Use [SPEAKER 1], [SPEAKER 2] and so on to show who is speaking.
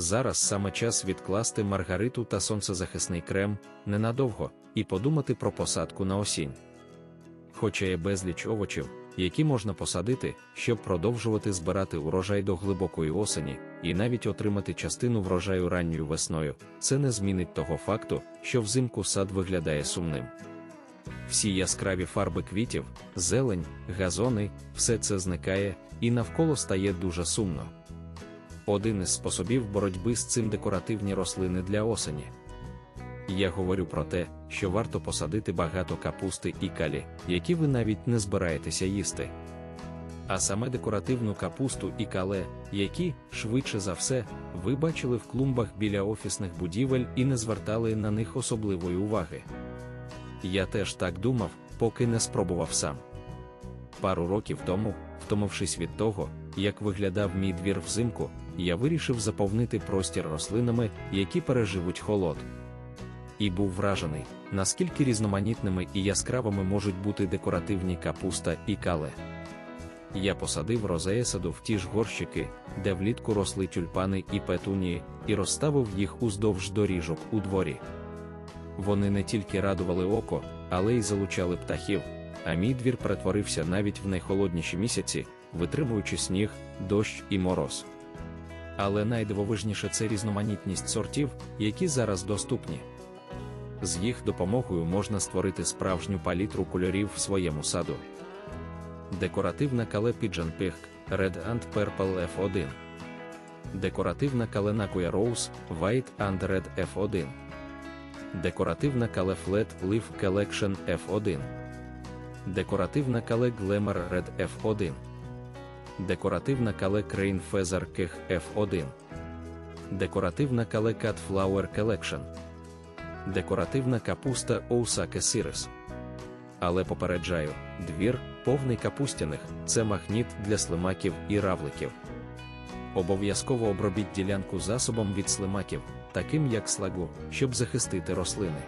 [SPEAKER 1] Зараз саме час відкласти маргариту та сонцезахисний крем ненадовго і подумати про посадку на осінь. Хоча є безліч овочів, які можна посадити, щоб продовжувати збирати урожай до глибокої осені, і навіть отримати частину врожаю ранньою весною, це не змінить того факту, що взимку сад виглядає сумним. Всі яскраві фарби квітів, зелень, газони, все це зникає, і навколо стає дуже сумно. Один із способів боротьби з цим декоративні рослини для осені. Я говорю про те, що варто посадити багато капусти і калі, які ви навіть не збираєтеся їсти. А саме декоративну капусту і кале, які, швидше за все, ви бачили в клумбах біля офісних будівель і не звертали на них особливої уваги. Я теж так думав, поки не спробував сам. Пару років тому, втомившись від того, як виглядав мій двір взимку, я вирішив заповнити простір рослинами, які переживуть холод. І був вражений, наскільки різноманітними і яскравими можуть бути декоративні капуста і кале. Я посадив розеесаду в ті ж горщики, де влітку росли тюльпани і петунії, і розставив їх уздовж доріжок у дворі. Вони не тільки радували око, але й залучали птахів, а мій двір перетворився навіть в найхолодніші місяці, витримуючи сніг, дощ і мороз. Але найдивовижніше це різноманітність сортів, які зараз доступні. З їх допомогою можна створити справжню палітру кольорів в своєму саду. Декоративна кале Pigeon Pig Red and Purple F1. Декоративна каленакуя Rose White and Red F1. Декоративна кале Flat Leaf Collection F1. Декоративна кале Glamour Red F1. Декоративна кале Crane Feather Keg F1. Декоративна кале Cut Flower Collection. Декоративна капуста Оусаке Сирис. Але попереджаю, двір, повний капустяних, це магніт для слимаків і равликів. Обов'язково обробіть ділянку засобом від слимаків, таким як слагу, щоб захистити рослини.